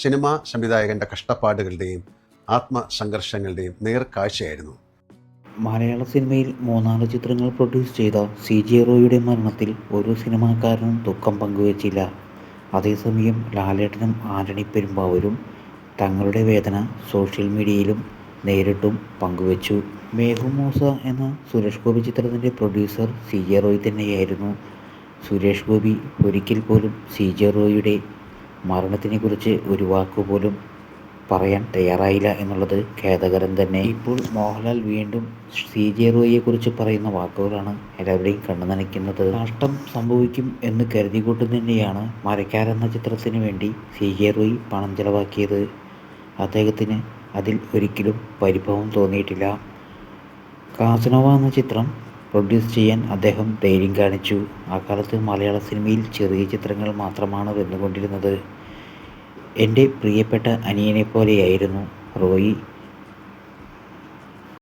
Cinema സംവിധായകന്റെ കഷ്ടപ്പാടുകളുടെയും ആത്മസംഘർഷങ്ങളുടെയും നേർക്കാഴ്ചയായിരുന്നു. മലയാള സിനിമയിൽ മൂന്നാൽ ചിത്രങ്ങൾ പ്രൊഡ്യൂസ് ചെയ്ത സി ജെ റോയുടെ മരണത്തിൽ ഒരു സിനിമാക്കാരനും ദുഃഖം പങ്കുവച്ചില്ല. അതേസമയം ലാലേട്ടനും ആന്റണി പെരുമ്പാവൂരും തങ്ങളുടെ വേദന സോഷ്യൽ മീഡിയയിലും നേരിട്ടും പങ്കുവച്ചു. മേഘു മൂസ എന്ന സുരേഷ് ഗോപി ചിത്രത്തിന്റെ പ്രൊഡ്യൂസർ സി ജെ റോയ് തന്നെയായിരുന്നു. സുരേഷ് ഗോപി ഒരിക്കൽ പോലും സി ജെ റോയിയുടെ മരണത്തിനെക്കുറിച്ച് ഒരു വാക്കുപോലും പറയാൻ തയ്യാറായില്ല എന്നുള്ളത് ഖേദകരം തന്നെ. ഇപ്പോൾ മോഹൻലാൽ വീണ്ടും സി ജെ റോയിയെക്കുറിച്ച് പറയുന്ന വാക്കുകളാണ് എല്ലാവരെയും കണ്ണു നനയ്ക്കുന്നത്. നഷ്ടം സംഭവിക്കും എന്ന് കരുതിക്കൊണ്ട് തന്നെയാണ് മരക്കാരെന്ന ചിത്രത്തിന് വേണ്ടി സി ജെ റോയി പണം ചെലവാക്കിയത്. അദ്ദേഹത്തിന് അതിൽ ഒരിക്കലും പരിഭവം തോന്നിയിട്ടില്ല. കാസനോവ എന്ന ചിത്രം പ്രൊഡ്യൂസ് ചെയ്യാൻ അദ്ദേഹം ധൈര്യം കാണിച്ചു. ആ കാലത്ത് മലയാള സിനിമയിൽ ചെറിയ ചിത്രങ്ങൾ മാത്രമാണ് വന്നുകൊണ്ടിരുന്നത്. എന്റെ പ്രിയപ്പെട്ട അനിയനെ പോലെയായിരുന്നു റോയി.